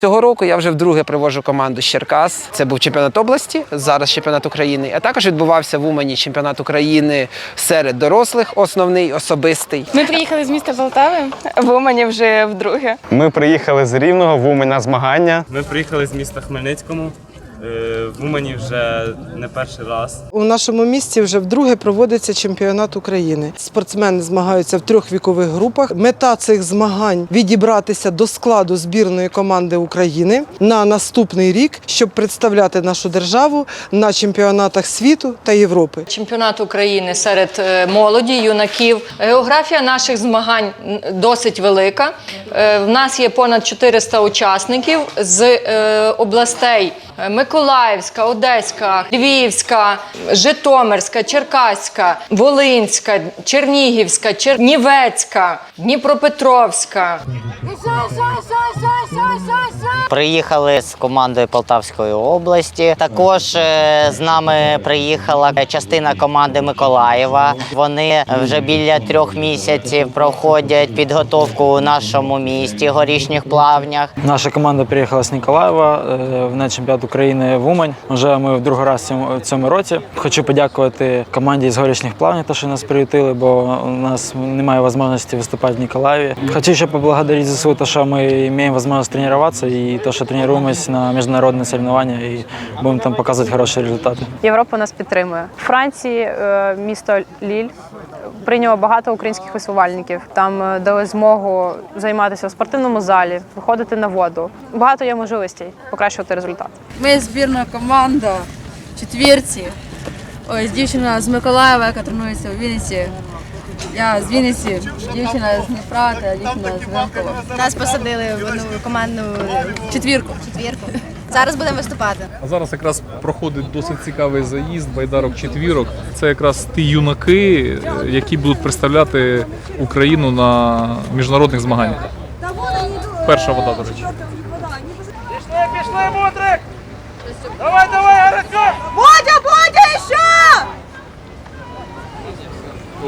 Цього року я вже вдруге привожу команду з Черкас. Це був чемпіонат області, зараз чемпіонат України. А також відбувався в Умані чемпіонат України серед дорослих, основний, особистий. Ми приїхали з міста Полтави. В Умані вже вдруге. Ми приїхали з Рівного в Умань на змагання. Ми приїхали з міста Хмельницькому. Е, В Умані вже не перший раз. У нашому місті вже вдруге проводиться чемпіонат України. Спортсмени змагаються в трьох вікових групах. Мета цих змагань відібратися до складу збірної команди України на наступний рік, щоб представляти нашу державу на чемпіонатах світу та Європи. Чемпіонат України серед е, молоді, юнаків. Географія наших змагань досить велика. Е, В нас є понад 400 учасників з областей е, Миколаївська, Одеська, Львівська, Житомирська, Черкаська, Волинська, Чернігівська, Чернівецька, Дніпропетровська. Приїхали з командою Полтавської області. Також е, з нами приїхала частина команди Миколаєва. Вони вже біля трьох місяців проходять підготовку у нашому місті, горішніх плавнях. Наша команда приїхала з Ніколаєва е, на чемпіонат України в Умань. Вже ми в другий раз в цьому- році. Хочу подякувати команді з горішніх плавнів, те, що нас приютили, бо у нас немає можливості виступати в Ніколаєві. Хочу ще поблагодарити ЗСУ, то, що ми маємо можливість тренуватися і то, що тренуємося на міжнародні соревнування і будемо там показувати хороші результати. Європа нас підтримує. У Франції е, місто Ліль прийняло багато українських висувальників. Там е, дали змогу займатися в спортивному залі, виходити на воду. Багато є можливостей покращувати результат. Ми збірна команда четвірці. Ось дівчина з Миколаєва, яка тренується у Вінниці. Я з Вінниці, дівчина з Дніпра та дівчина з Винкова. Нас посадили в одну командну Четвірку. четвірку. Зараз будемо виступати. А зараз якраз проходить досить цікавий заїзд байдарок четвірок. Це якраз ті юнаки, які будуть представляти Україну на міжнародних змаганнях. Перша вода, до речі.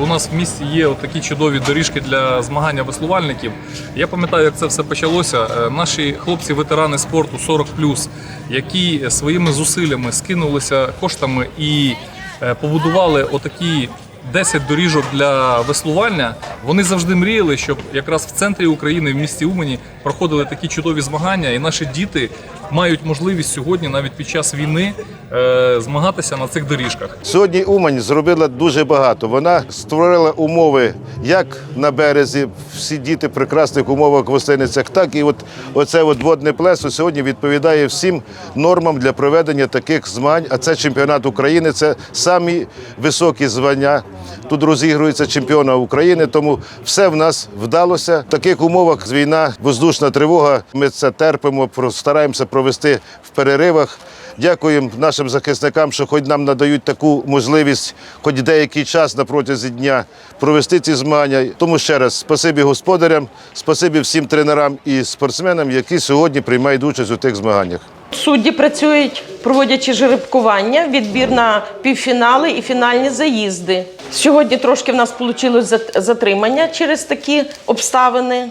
У нас в місті є такі чудові доріжки для змагання веслувальників. Я пам'ятаю, як це все почалося. Е, Наші хлопці-ветерани спорту 40+, які своїми зусиллями скинулися коштами і е, побудували отакі 10 доріжок для веслування. Вони завжди мріяли, щоб якраз в центрі України, в місті Умані, проходили такі чудові змагання, і наші діти мають можливість сьогодні, навіть під час війни, е, змагатися на цих доріжках. Сьогодні Умань зробила дуже багато. Вона створила умови як на березі, всі діти в прекрасних умовах в гостиницях, так і от оце от водне плесо сьогодні відповідає всім нормам для проведення таких змагань. А це чемпіонат України, це самі високі звання. Тут розігрується чемпіона України, тому все в нас вдалося. В таких умовах війна, воздушна тривога. Ми це терпимо, про- стараємося провести в переривах. Дякуємо нашим захисникам, що хоч нам надають таку можливість, хоч деякий час на протязі дня провести ці змагання. Тому ще раз спасибі господарям, спасибі всім тренерам і спортсменам, які сьогодні приймають участь у тих змаганнях. Судді працюють, проводячи жеребкування, відбір на півфінали і фінальні заїзди. Сьогодні трошки в нас вийшло затримання через такі обставини,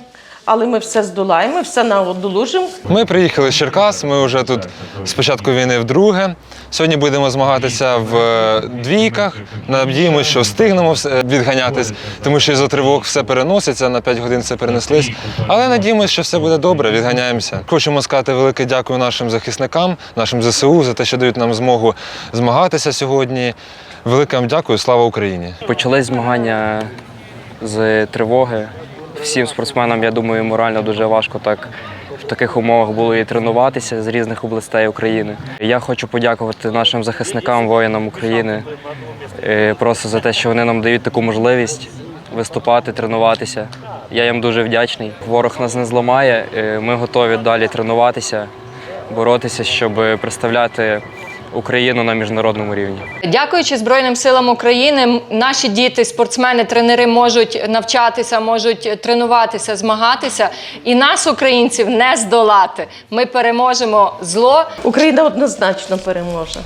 але ми все здолаємо, все надолужимо. Ми приїхали з Черкас. Ми вже тут з початку війни вдруге. Сьогодні будемо змагатися в е, двійках. Надіємося, що встигнемо все- відганятись, тому що із-за тривог все переноситься, на 5 годин все перенеслись. Але надіємося, що все буде добре, відганяємося. Хочемо сказати велике дякую нашим захисникам, нашим ЗСУ за те, що дають нам змогу змагатися сьогодні. Велике вам дякую, слава Україні! Почались змагання з тривоги. Всім спортсменам, я думаю, морально дуже важко так в таких умовах було і тренуватися з різних областей України. Я хочу подякувати нашим захисникам, воїнам України, е, просто за те, що вони нам дають таку можливість виступати, тренуватися. Я їм дуже вдячний. Ворог нас не зламає. е, Ми готові далі тренуватися, боротися, щоб представляти Україну на міжнародному рівні. Дякуючи Збройним силам України, наші діти, спортсмени, тренери можуть навчатися, можуть тренуватися, змагатися, і нас, українців, не здолати. Ми переможемо зло. Україна однозначно переможе.